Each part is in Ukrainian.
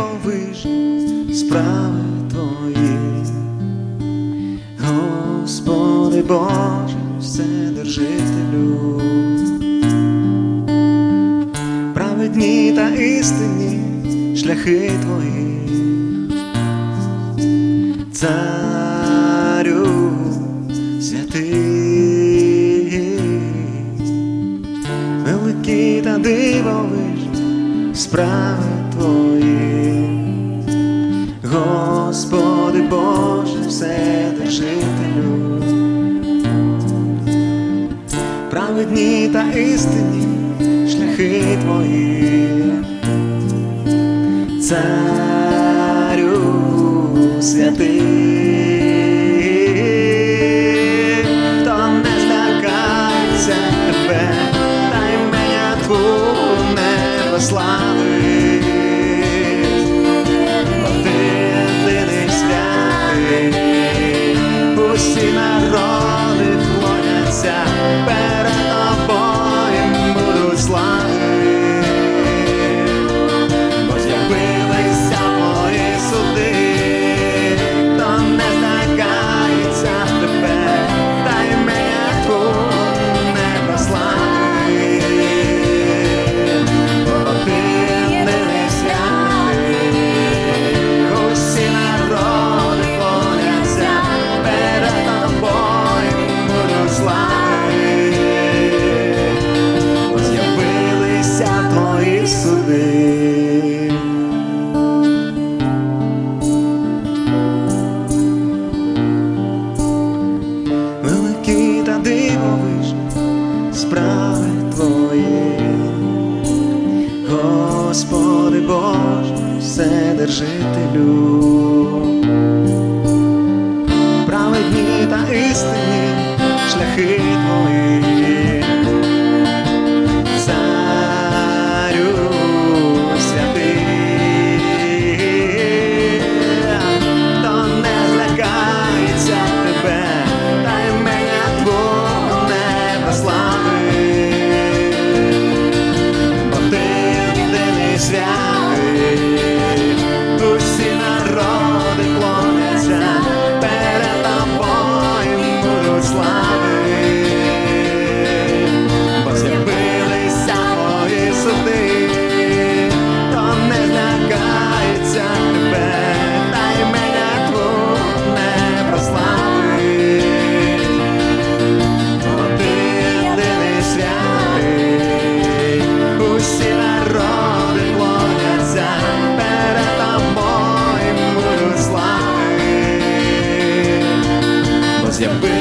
та справи твої, Господи Боже, Вседержителю, праведні та істинні шляхи твої, царю святий, великі та дивовижні справи твої, Боже, Вседержителю, праведні та істинні шляхи твої, царю святий, хто не злякається тебе, та імення Твого не прославить. você na Вседержителю, праведні та істинні шляхи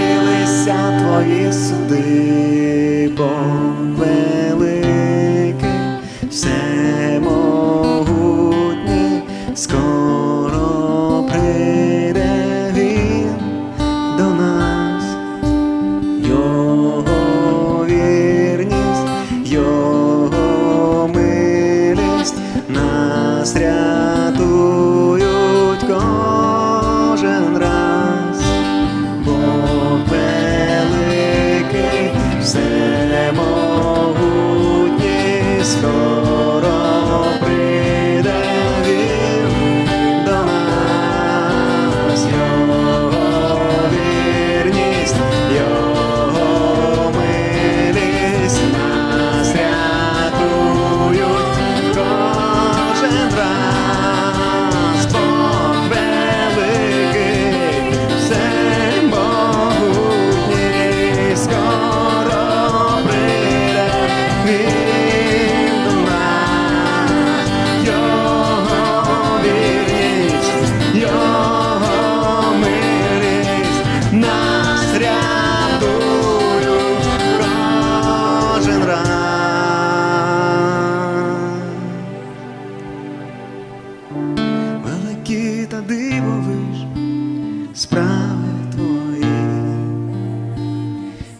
з'явилися твої суди, Бог великий, всемогутній, скоро прийде він до нас. Його вірність, Його милість нас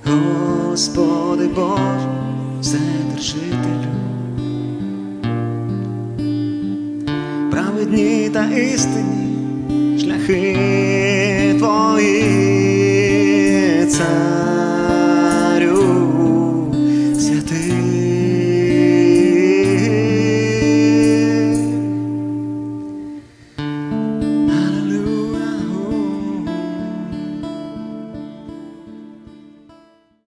Господи Боже, Вседержителю, праведні та істинні шляхи